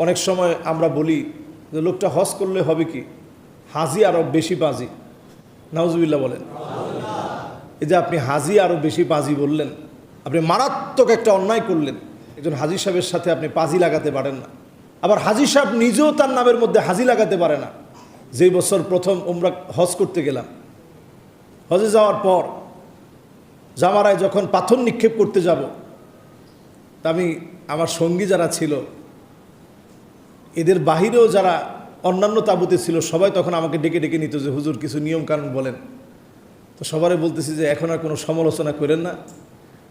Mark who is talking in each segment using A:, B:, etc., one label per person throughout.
A: অনেক সময় আমরা বলি যে লোকটা হজ করলে হবে কি? হাজি আরও বেশি বাজি। নাউজুবিল্লাহ বলেন। এই যে আপনি হাজি আরও বেশি পাজি বললেন, আপনি মারাত্মক একটা অন্যায় করলেন। একজন হাজি সাহেবের সাথে আপনি পাজি লাগাতে পারেন না। আবার হাজি সাহেব নিজেও তার নামের মধ্যে হাজি লাগাতে পারে না। যেই বছর প্রথম উমরা হজ করতে গেলাম। হজে যাওয়ার পর জামারায় যখন পাথর নিক্ষেপ করতে যাব, তা আমি, আমার সঙ্গী যারা ছিল এদের বাহিরেও যারা অন্যান্য তাবুতে ছিল, সবাই তখন আমাকে ডেকে ডেকে নিত যে, হুজুর, কিছু নিয়ম কানুন বলেন। তো সবারই বলতেছি যে, এখন আর কোনো সমালোচনা করেন না।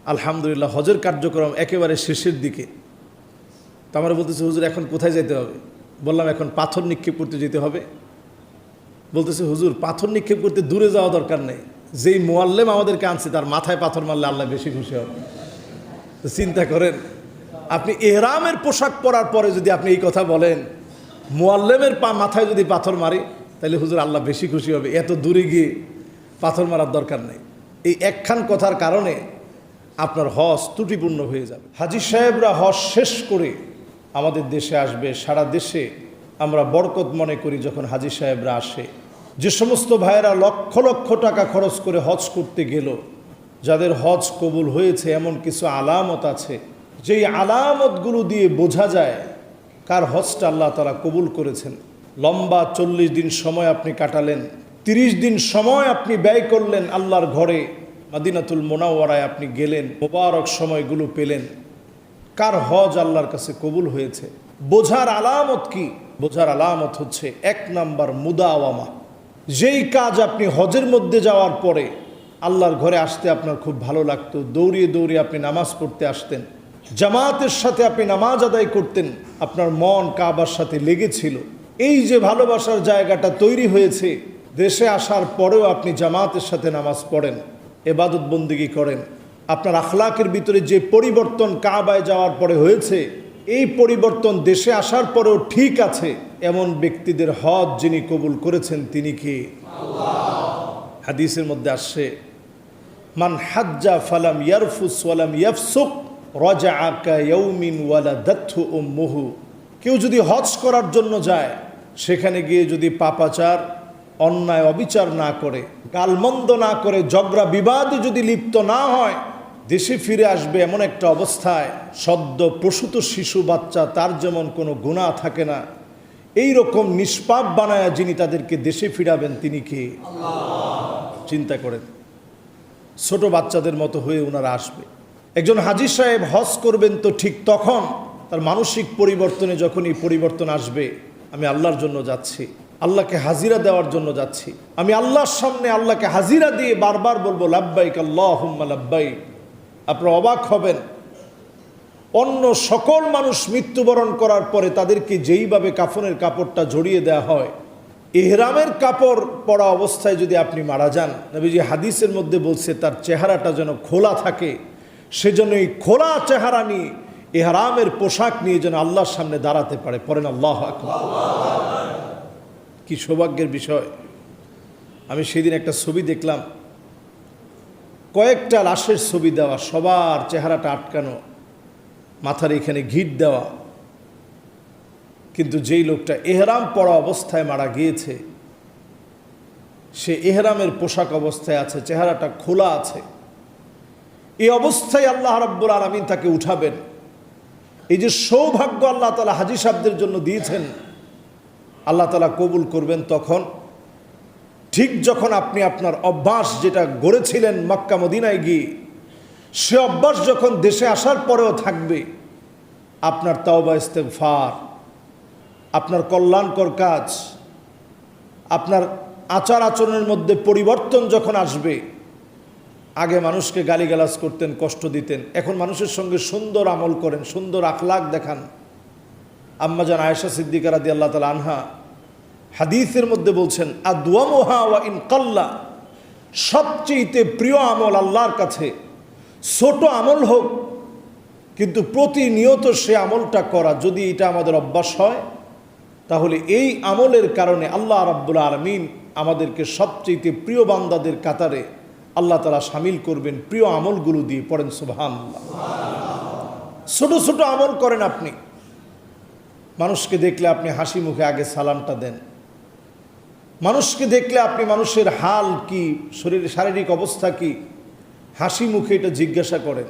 A: আলহামদুলিল্লাহ, হজের কার্যক্রম একেবারে শেষের দিকে। তো আমরা বলতেছি, হুজুর, এখন কোথায় যেতে হবে? বললাম, এখন পাথর নিক্ষেপ করতে যেতে হবে। বলতেছে, হুজুর, পাথর নিক্ষেপ করতে দূরে যাওয়া দরকার নেই। যেই মোয়াল্লেম আমাদেরকে আনছে, তার মাথায় পাথর মারলে আল্লাহ বেশি খুশি হবে। চিন্তা করেন আপনি এহরামের পোশাক পরার পরে যদি আপনি এই কথা বলেন, মোয়াল্লেমের পা মাথায় যদি পাথর মারি, তাহলে হুজুর আল্লাহ বেশি খুশি হবে। এত দূরে গিয়ে পাথর মারার দরকার নেই। এই একখান কথার কারণে আপনার হজ ত্রুটিপূর্ণ হয়ে যাবে। হাজি সাহেবরা হজ শেষ করে আমাদের দেশে আসবে। সারা দেশে আমরা বরকত মনে করি যখন হাজি সাহেবরা আসে। যে সমস্ত ভাইয়েরা লক্ষ লক্ষ টাকা খরচ করে হজ করতে গেল, যাদের হজ কবুল হয়েছে, এমন কিছু আলামত আছে যেই আলামতগুলো দিয়ে বোঝা যায় কার হজটা আল্লাহ তারা কবুল করেছেন। লম্বা চল্লিশ দিন সময় আপনি কাটালেন, তিরিশ দিন সময় আপনি ব্যয় করলেন আল্লাহর ঘরে, মাদিনাতুল মোনাওয়ারায় আপনি গেলেন, মোবারক সময়গুলো পেলেন। কার হজ আল্লাহর কাছে কবুল হয়েছে? বোঝার আলামত কি? বোঝার আলামত হচ্ছে এক নাম্বার মুদাওয়ামা। যেই কাজ আপনি হজের মধ্যে যাওয়ার পরে আল্লাহর ঘরে আসতে আপনার খুব ভালো লাগতো, দৌড়িয়ে দৌড়িয়ে আপনি নামাজ পড়তে আসতেন। জামাতের সাথে আপনি নামাজ আদায় করতেন, আপনার মন কাবার সাথে লেগেছিল। এই যে ভালোবাসার জায়গাটা তৈরি হয়েছে, দেশে আসার পরেও আপনি জামাতের সাথে নামাজ পড়েন, এবাদত বন্দিগি করেন। আপনার আখলাকের ভিতরে যে পরিবর্তন কাবায় যাওয়ার পরে হয়েছে, এই পরিবর্তন দেশে আসার পরেও ঠিক আছে, এমন ব্যক্তিদের হজ যিনি কবুল করেছেন তিনি কি? হাদিসের মধ্যে আসছে, মান হাজ্জা ফালাম ইয়ারফুস ওয়ালাম ইয়াফসুক রজা আকা ইয়ৌমিন ওয়ালা দত্থু ও মুহু কেউ যদি হজ করার জন্য যায় সেখানে গিয়ে যদি পাপাচার অন্যায় অবিচার না করে গালমন্দ না করে ঝগড়া বিবাদে যদি লিপ্ত না হয় দেশে ফিরে আসবে এমন একটা অবস্থায় সদ্য প্রসূত শিশু বাচ্চা তার যেমন কোনো গুণা থাকে না। এই রকম নিষ্পাপ বানায়া যিনি তাদেরকে দেশে ফিরাবেন তিনি কে? চিন্তা করেন। ছোট বাচ্চাদের মতো হয়ে ওনারা আসবে। একজন হাজি সাহেব হজ করবেন তো ঠিক তখন তার মানসিক পরিবর্তনে যখন এই পরিবর্তন আসবে, আমি আল্লাহর জন্য যাচ্ছি, আল্লাহকে হাজিরা দেওয়ার জন্য যাচ্ছি। আমি আল্লাহর সামনে আল্লাহকে হাজিরা দিয়ে বারবার বলব, লাব্বাইক আল্লাহ লাব্বাইক। আপনারা অবাক হবেন, অন্য সকল মানুষ মৃত্যুবরণ করার পরে তাদেরকে যেইভাবে কাফনের কাপড়টা জড়িয়ে দেওয়া হয়, এহরামের কাপড় পরা অবস্থায় যদি আপনি মারা যান, নবীজি হাদিসের মধ্যে বলছে, তার চেহারাটা যেন খোলা থাকে সেজন্য এই খোলা চেহারা নিয়ে এহরামের পোশাক নিয়ে যেন আল্লাহর সামনে দাঁড়াতে পারে। পরেন আল্লাহ কি সৌভাগ্যের বিষয়। আমি সেদিন একটা ছবি দেখলাম। কয়েকটা লাশের ছবি দেওয়া, সবার চেহারাটা আটকানো, মাথার এখানে ঘিট দেওয়া। কিন্তু যেই লোকটা এহরাম পড়া অবস্থায় মারা গিয়েছে, সে এহরামের পোশাক অবস্থায় আছে, চেহারাটা খোলা আছে। এই অবস্থায় আল্লাহ রাব্বুল আলমিন তাকে উঠাবেন। এই যে সৌভাগ্য আল্লাহ তালা হাজি সাহেবদের জন্য দিয়েছেন, আল্লাহ তালা কবুল করবেন তখন। ঠিক যখন আপনি আপনার অভ্যাস যেটা গড়েছিলেন মক্কা মদিনায় গিয়ে, সে অভ্যাস যখন দেশে আসার পরেও থাকবে, আপনার তাওবা ইস্তেগফার, আপনার কল্যাণকর কাজ, আপনার আচার আচরণের মধ্যে পরিবর্তন যখন আসবে আগে মানুষকে গালিগালাজ করতেন, কষ্ট দিতেন। এখন মানুষের সঙ্গে সুন্দর আমল করেন, সুন্দর আখলাক দেখান। আম্মাজান আয়েশা সিদ্দিকার আদি আল্লাহ তালা আনহা হাদিসের মধ্যে বলছেন, আদওয়ামোহা ওয়া ইন কাল্লা সবচেয়েতে প্রিয় আমল আল্লাহর কাছে। ছোট আমল হোক, কিন্তু প্রতিনিয়ত সে আমলটা করা। যদি এটা আমাদের অভ্যাস হয়, তাহলে এই আমলের কারণে আল্লাহ রাব্বুল আলমিন আমাদেরকে সবচেয়েতে প্রিয় বান্দাদের কাতারে আল্লাহ তালা সামিল করবেন প্রিয় আমলগুলো দিয়ে পড়েন সুবহান ছোট ছোট আমল করেন আপনি। মানুষকে দেখলে আপনি হাসি মুখে আগে সালামটা দেন। মানুষকে দেখলে আপনি মানুষের হাল কি শরীরের শারীরিক অবস্থা কি, হাসি মুখে এটা জিজ্ঞাসা করেন।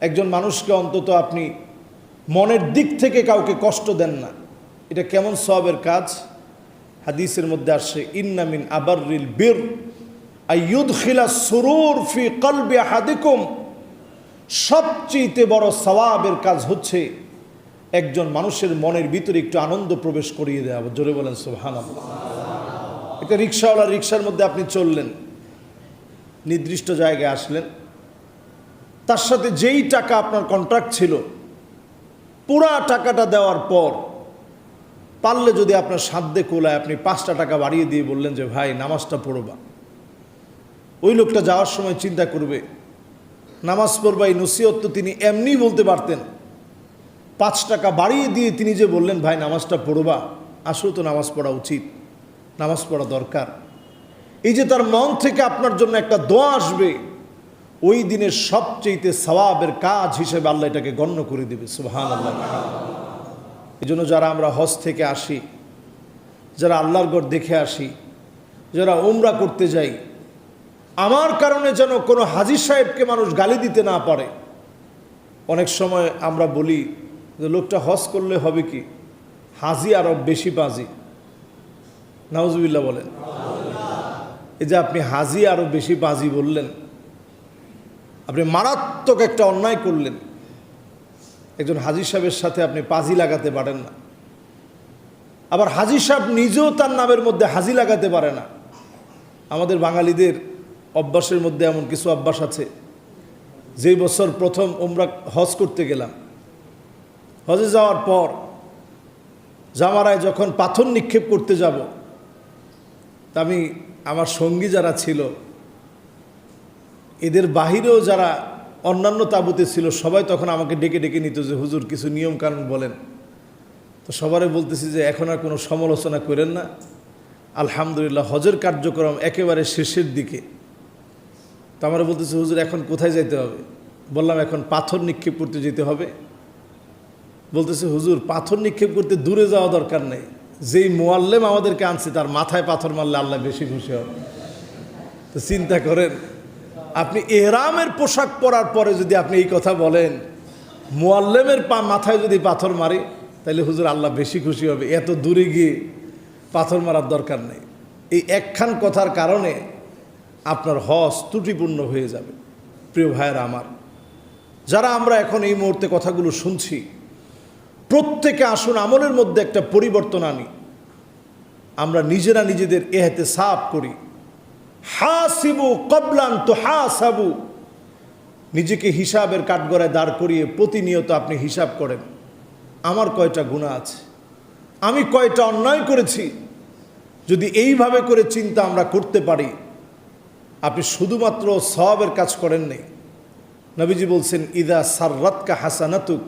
A: একজন মানুষকে অন্তত আপনি মনের দিক থেকে কাউকে কষ্ট দেন না। এটা কেমন সবের কাজ? হাদিসের মধ্যে আসছে ইন্নামিন আবার রিল বীর কলবি সবচেয়ে বড় সওয়াবের কাজ হচ্ছে একজন মানুষের মনের ভিতরে একটু আনন্দ প্রবেশ করিয়ে দেওয়া। জোরে বলেন সোহান একটা রিক্সাওয়ালা রিক্সার মধ্যে আপনি চললেন, নির্দিষ্ট জায়গায় আসলেন। তার সাথে যেই টাকা আপনার কন্ট্রাক্ট ছিল, পুরা টাকাটা দেওয়ার পর পারলে যদি আপনার সাধ্যে কোলায় আপনি পাঁচটা টাকা বাড়িয়ে দিয়ে বললেন যে, ভাই, নামাজটা পড়বা। ওই লোকটা যাওয়ার সময় চিন্তা করবে। নামাজ পড়বা এই নসিহত তো তিনি এমনি বলতে পারতেন। পাঁচ টাকা বাড়িয়ে দিয়ে তিনি যে বললেন, ভাই, নামাজটা পড়বা। আসলে তো নামাজ পড়া উচিত। নামাজ পড়া দরকার। এই যে তার মন থেকে আপনার জন্য একটা দোয়া আসবে, ওই দিনের সবচেয়েতে সওয়াবের কাজ হিসেবে আল্লাহ এটাকে গণ্য করে দেবে। সুহান আল্লাহ এই জন্য যারা আমরা হজ থেকে আসি, যারা আল্লাহর গড় দেখে আসি, যারা ওমরা করতে যাই আমার কারণে যেন কোনো হাজি সাহেবকে মানুষ গালি দিতে না পারে। অনেক সময় আমরা বলি যে লোকটা হজ করলে হবে কি? হাজি আরও বেশি বাজি। নাউজুবিল্লাহ বলেন। এই যে আপনি হাজি আরও বেশি বাজি বললেন, আপনি মারাত্মক একটা অন্যায় করলেন। একজন হাজির সাহেবের সাথে আপনি পাজি লাগাতে পারেন না। আবার হাজির সাহেব নিজেও তার নামের মধ্যে হাজি লাগাতে পারে না। আমাদের বাঙালিদের অভ্যাসের মধ্যে এমন কিছু অভ্যাস আছে। যেই বছর প্রথম ওমরা হজ করতে গেলাম, হজে যাওয়ার পর জামারায় যখন পাথর নিক্ষেপ করতে যাব, তা আমি, আমার সঙ্গী যারা ছিল, এদের বাহিরেও যারা অন্যান্য তাবুতে ছিল, সবাই তখন আমাকে ডেকে ডেকে নিত যে, হুজুর, কিছু নিয়ম কানুন বলেন। তো সবারে বলতেছি যে, এখন আর কোনো সমালোচনা করেন না। আলহামদুলিল্লাহ, হজের কার্যক্রম একেবারে শেষের দিকে। তো আমরা বলতেছি, হুজুর, এখন কোথায় যেতে হবে? বললাম, এখন পাথর নিক্ষেপ করতে যেতে হবে। বলতেছে, হুজুর, পাথর নিক্ষেপ করতে দূরে যাওয়া দরকার নেই। যেই মোয়াল্লেম আমাদেরকে আনছে, তার মাথায় পাথর মারলে আল্লাহ বেশি খুশি হবে। তো চিন্তা করেন, আপনি এহরামের পোশাক পরার পরে যদি আপনি এই কথা বলেন, মোয়াল্লেমের পা মাথায় যদি পাথর মারে তাহলে হুজুর, আল্লাহ বেশি খুশি হবে। এত দূরে গিয়ে পাথর মারার দরকার নেই। এই একখান কথার কারণে আপনার হস ত্রুটিপূর্ণ হয়ে যাবে, প্রিয় ভাইয়েরা আমার। যারা আমরা এখন এই মুহূর্তে কথাগুলো শুনছি, প্রত্যেকে আসুন আমলের মধ্যে একটা পরিবর্তন আনি। আমরা নিজেরা নিজেদের এহাতে সাফ করি। হাসিবু কবলান তো হাসাবু। নিজেকে হিসাবের কাঠগড়ায় দাঁড় করিয়ে প্রতিনিয়ত আপনি হিসাব করেন। আমার কয়টা গুণা আছে? আমি কয়টা অন্যায় করেছি? যদি এইভাবে করে চিন্তা আমরা করতে পারি আপনি শুধুমাত্র সবের কাজ করেন নেই নবীজি বলছেন, ইদা সাররাতকা হাসানাতুক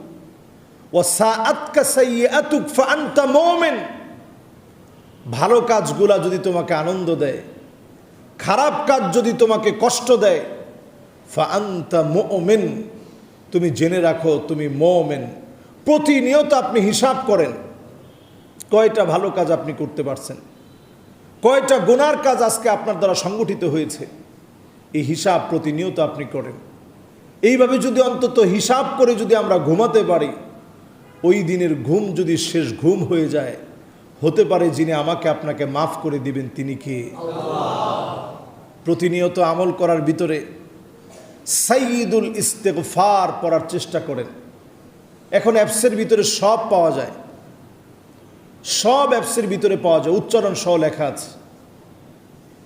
A: ও সাআতকা সাইয়াতুক ফাআনতা মুমিন। ভালো কাজগুলা যদি তোমাকে আনন্দ দেয়, খারাপ কাজ যদি তোমাকে কষ্ট দেয়, ফাআনতা মুমিন, তুমি জেনে রাখো তুমি মুমিন। প্রতিনিয়ত আপনি হিসাব করেন, কয়টা ভালো কাজ আপনি করতে পারছেন। কয়টা গুনার কাজ আজকে আপনার দ্বারা সংগঠিত হয়েছে। এই হিসাব প্রতিনিয়ত আপনি করেন। এইভাবে যদি অন্তত হিসাব করে যদি আমরা ঘুমাতে পারি, ওই দিনের ঘুম যদি শেষ ঘুম হয়ে যায়, হতে পারে যিনি আমাকে আপনাকে মাফ করে দিবেন, তিনি কে? প্রতিনিয়ত আমল করার ভিতরে সাইয়দুল ইস্তেকফার পড়ার চেষ্টা করেন। এখন অ্যাপসের ভিতরে সব পাওয়া যায়। সব অ্যাপসের ভিতরে পাওয়া যায়। উচ্চারণ সহ লেখা আছে।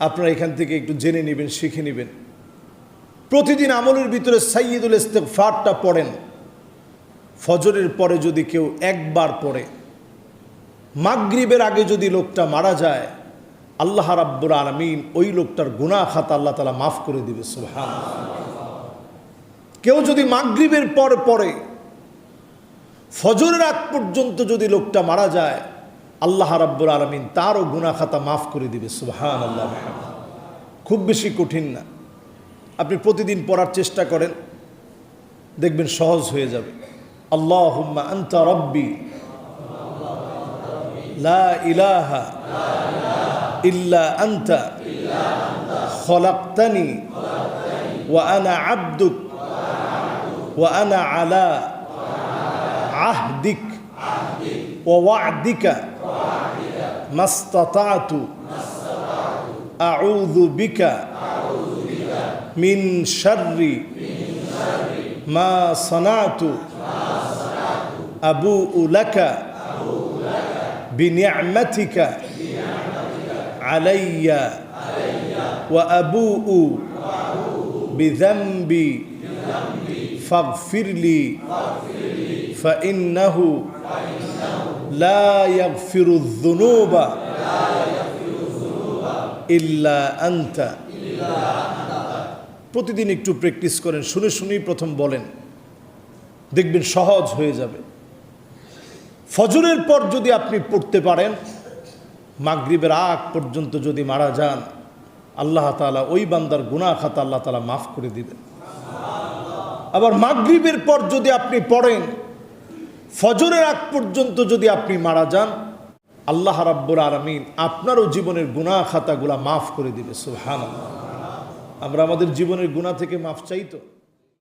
A: আপনারা এখান থেকে একটু জেনে নেবেন, শিখে নেবেন। প্রতিদিন আমলের ভিতরে সাইয়দুল ইস্তেকফারটা পড়েন। ফজরের পরে যদি কেউ একবার পড়ে, মাগরিবের আগে যদি লোকটা মারা যায়, আল্লাহ রাব্বুর আলমিন ওই লোকটার গুণা খাতা আল্লাহ তালা মাফ করে দিবে সুহান কেউ যদি মাগরিবের পর পরে ফজরের আগ পর্যন্ত যদি লোকটা মারা যায় আল্লাহ রাব্বুর আলমিন তারও গুণা খাতা মাফ করে দিবে সুহান আল্লাহ খুব বেশি কঠিন না। আপনি প্রতিদিন পড়ার চেষ্টা করেন, দেখবেন সহজ হয়ে যাবে। আল্লাহ আন্তা রব্বি, লা ইলাহা ইল্লা আন্তা, খলাক্তানি, ওয়া আনা আব্দুক, ওয়া আনা আলা আহদিক, ওয়া ওয়াদিকা। ما استطعت. أعوذ بك من شر. ما صنعت. أبوء لك بنعمتك علي وأبوء بذنبي فاغفر لي فإنه لا يغفر الذنوب إلا أنت প্রতিদিন একটু প্র্যাকটিস করেন শুনে শুনেই প্রথম বলেন দেখবেন সহজ হয়ে যাবে ফজরের পর যদি আপনি পড়তে পারেন মাগরিবের আগ পর্যন্ত যদি মারা যান আল্লাহ তালা ওই বান্দার গুনাহ খাতা আল্লাহ তালা মাফ করে দিবেন আবার মাগরিবের পর যদি আপনি পড়েন ফজরের আগ পর্যন্ত যদি আপনি মারা যান, আল্লাহ রাব্বুর আলমিন আপনারও জীবনের গুণা খাতাগুলা মাফ করে দিবে সুহান আমরা আমাদের জীবনের গুণা থেকে মাফ চাই তো?